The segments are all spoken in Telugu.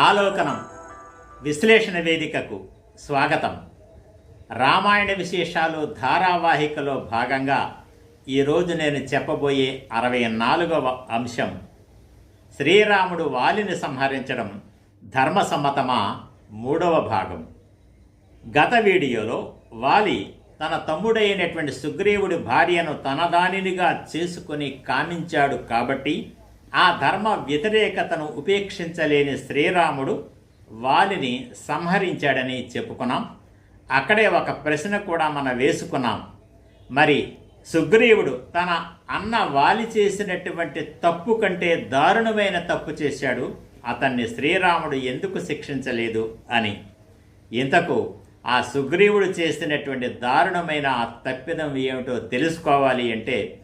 ఆలోకనం విశ్లేషణ వేదికకు స్వాగతం. రామాయణ విశేషాలు ధారావాహికలో భాగంగా ఈరోజు నేను చెప్పబోయే అరవై నాలుగవ అంశం శ్రీరాముడు వాలిని సంహరించడం ధర్మసమ్మతమా మూడవ భాగం. గత వీడియోలో వాలి తన తమ్ముడైనటువంటి సుగ్రీవుడి భార్యను తనదానినిగా చేసుకుని కామించాడు కాబట్టి ఆ ధర్మ వ్యతిరేకతను ఉపేక్షించలేని శ్రీరాముడు వాలిని సంహరించాడని చెప్పుకున్నాం. అక్కడే ఒక ప్రశ్న కూడా మనం వేసుకున్నాం. మరి సుగ్రీవుడు తన అన్న వాలి చేసినటువంటి తప్పు కంటే దారుణమైన తప్పు చేశాడు. అతన్ని శ్రీరాముడు ఎందుకు శిక్షించలేదు అని. ఇంతకు ఆ సుగ్రీవుడు చేసినటువంటి దారుణమైన ఆ తప్పిదం ఏమిటో తెలుసుకోవాలి అంటే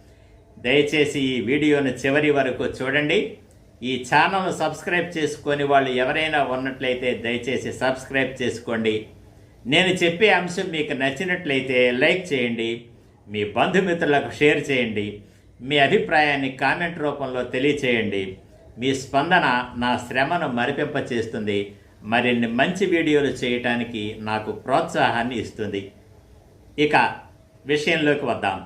దయచేసి ఈ వీడియోను చివరి వరకు చూడండి. ఈ ఛానల్ను సబ్స్క్రైబ్ చేసుకొని వాళ్ళు ఎవరైనా ఉన్నట్లయితే దయచేసి సబ్స్క్రైబ్ చేసుకోండి. నేను చెప్పే అంశం మీకు నచ్చినట్లయితే లైక్ చేయండి. మీ బంధుమిత్రులకు షేర్ చేయండి. మీ అభిప్రాయాన్ని కామెంట్ రూపంలో తెలియచేయండి. మీ స్పందన నా శ్రమను మరిపింపచేస్తుంది. మరిన్ని మంచి వీడియోలు చేయటానికి నాకు ప్రోత్సాహాన్ని ఇస్తుంది. ఇక విషయంలోకి వద్దాం.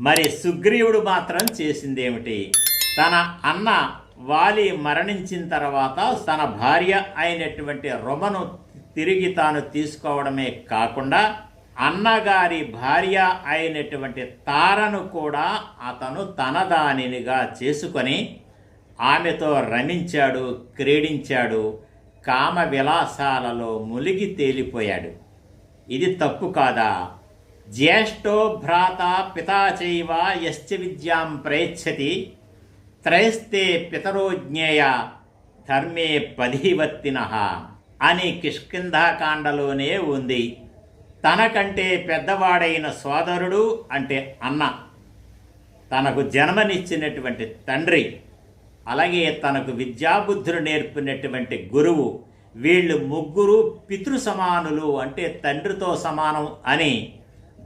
మరి సుగ్రీవుడు మాత్రం చేసిందేమిటి? తన అన్న వాలి మరణించిన తర్వాత తన భార్య అయినటువంటి రొమను తిరిగి తాను తీసుకోవడమే కాకుండా అన్నగారి భార్య అయినటువంటి తారను కూడా అతను తన దానినిగా చేసుకొని ఆమెతో రమించాడు క్రీడించాడు కామ విలాసాలలో మునిగి తేలిపోయాడు. ఇది తప్పు కాదా? జ్యేష్ఠో భ్రాత పితా చైవ యశ్చ విద్యాం ప్రయచ్చతి త్రైస్తే పితరో జ్ఞేయ ధర్మే పధివత్తిన అని కిష్కింధాకాండలోనే ఉంది. తనకంటే పెద్దవాడైన సోదరుడు అంటే అన్న. తనకు జన్మనిచ్చినటువంటి తండ్రి అలాగే తనకు విద్యాబుద్ధులు నేర్పినటువంటి గురువు వీళ్ళు ముగ్గురు పితృ సమానులు అంటే తండ్రితో సమానం అని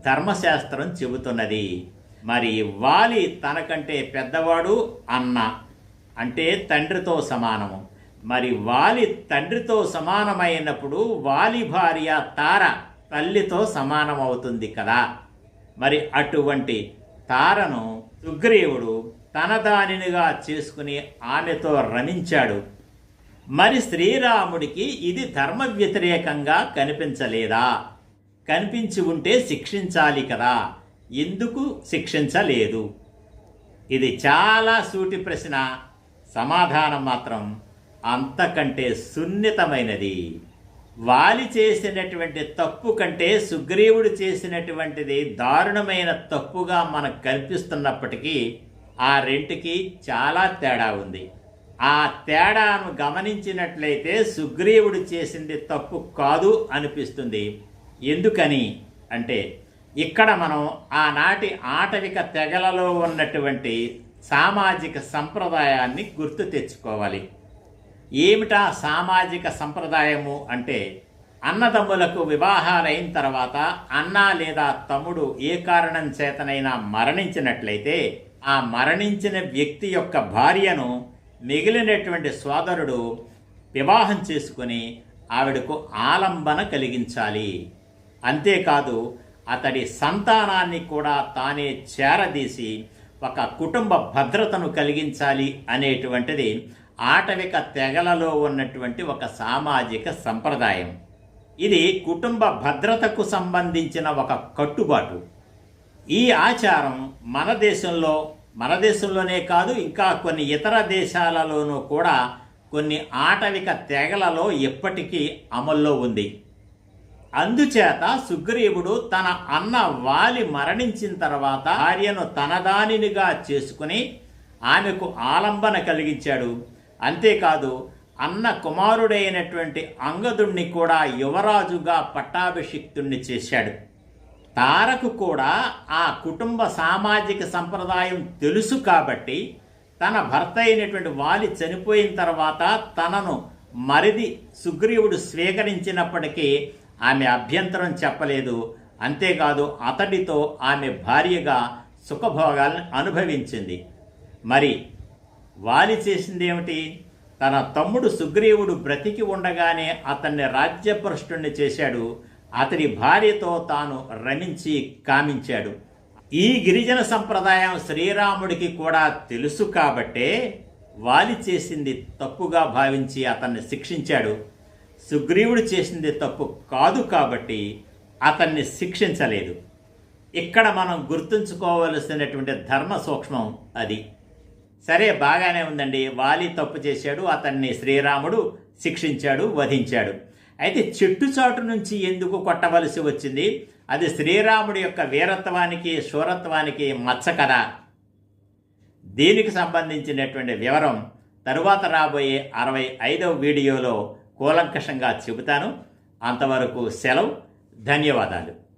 ధర్మశాస్త్రం చెబుతున్నది. మరి వాలి తనకంటే పెద్దవాడు అన్న అంటే తండ్రితో సమానము. మరి వాలి తండ్రితో సమానమైనప్పుడు వాలి భార్య తార తల్లితో సమానమవుతుంది కదా. మరి అటువంటి తారను సుగ్రీవుడు తన దానినిగా చేసుకుని ఆమెతో రమించాడు. మరి శ్రీరాముడికి ఇది ధర్మ వ్యతిరేకంగా కనిపించలేదా? కనిపించి ఉంటే శిక్షించాలి కదా. ఎందుకు శిక్షించలేదు? ఇది చాలా సూటి ప్రశ్న. సమాధానం మాత్రం అంతకంటే సున్నితమైనది. వాలి చేసినటువంటి తప్పు కంటే సుగ్రీవుడు చేసినటువంటిది దారుణమైన తప్పుగా మనకు కనిపిస్తున్నప్పటికీ ఆ రెంటికి చాలా తేడా ఉంది. ఆ తేడాను గమనించినట్లయితే సుగ్రీవుడు చేసింది తప్పు కాదు అనిపిస్తుంది. ఎందుకని అంటే ఇక్కడ మనం ఆనాటి ఆటవిక తెగలలో ఉన్నటువంటి సామాజిక సంప్రదాయాన్ని గుర్తు తెచ్చుకోవాలి. ఏమిటా సామాజిక సంప్రదాయము అంటే అన్నదమ్ములకు వివాహాలైన తర్వాత అన్న లేదా తమ్ముడు ఏ కారణం చేతనైనా మరణించినట్లయితే ఆ మరణించిన వ్యక్తి యొక్క భార్యను మిగిలినటువంటి సోదరుడు వివాహం చేసుకుని ఆవిడకు ఆలంబన కలిగించాలి. అంతేకాదు అతడి సంతానాన్ని కూడా తానే చేరదీసి ఒక కుటుంబ భద్రతను కలిగించాలి అనేటువంటిది ఆటవిక తెగలలో ఉన్నటువంటి ఒక సామాజిక సంప్రదాయం. ఇది కుటుంబ భద్రతకు సంబంధించిన ఒక కట్టుబాటు. ఈ ఆచారం మన దేశంలో మన దేశంలోనే కాదు ఇంకా కొన్ని ఇతర దేశాలలోనూ కూడా కొన్ని ఆటవిక తెగలలో ఎప్పటికీ అమల్లో ఉంది. అందుచేత సుగ్రీవుడు తన అన్న వాలి మరణించిన తర్వాత భార్యను తనదానినిగా చేసుకుని ఆమెకు ఆలంబన కలిగించాడు. అంతేకాదు అన్న కుమారుడైనటువంటి అంగదుణ్ణి కూడా యువరాజుగా పట్టాభిషిక్తుణ్ణి చేశాడు. తారకు కూడా ఆ కుటుంబ సామాజిక సంప్రదాయం తెలుసు కాబట్టి తన భర్త అయినటువంటి వాలి చనిపోయిన తర్వాత తనను మరిది సుగ్రీవుడు స్వీకరించినప్పటికీ ఆమె అభ్యంతరం చెప్పలేదు. అంతేకాదు అతడితో ఆమె భార్యగా సుఖభోగాలను అనుభవించింది. మరి వాలి చేసింది ఏమిటి తన తమ్ముడు సుగ్రీవుడు బ్రతికి ఉండగానే అతన్ని రాజ్యభ్రష్టుణ్ణి చేశాడు. అతడి భార్యతో తాను రమించి కామించాడు. ఈ గిరిజన సంప్రదాయం శ్రీరాముడికి కూడా తెలుసు కాబట్టే వాలి చేసింది తప్పుగా భావించి అతన్ని శిక్షించాడు. సుగ్రీవుడు చేసింది తప్పు కాదు కాబట్టి అతన్ని శిక్షించలేదు. ఇక్కడ మనం గుర్తుంచుకోవలసినటువంటి ధర్మ సూక్ష్మం అది. సరే బాగానే ఉందండి. వాలి తప్పు చేశాడు అతన్ని శ్రీరాముడు శిక్షించాడు వధించాడు. అయితే చెట్టు చాటు నుంచి ఎందుకు కొట్టవలసి వచ్చింది? అది శ్రీరాముడి యొక్క వీరత్వానికి శూరత్వానికి మచ్చ కదా. దీనికి సంబంధించినటువంటి వివరం తరువాత రాబోయే అరవై ఐదవ వీడియోలో కూలంకషంగా చెబుతాను. అంతవరకు సెలవు. ధన్యవాదాలు.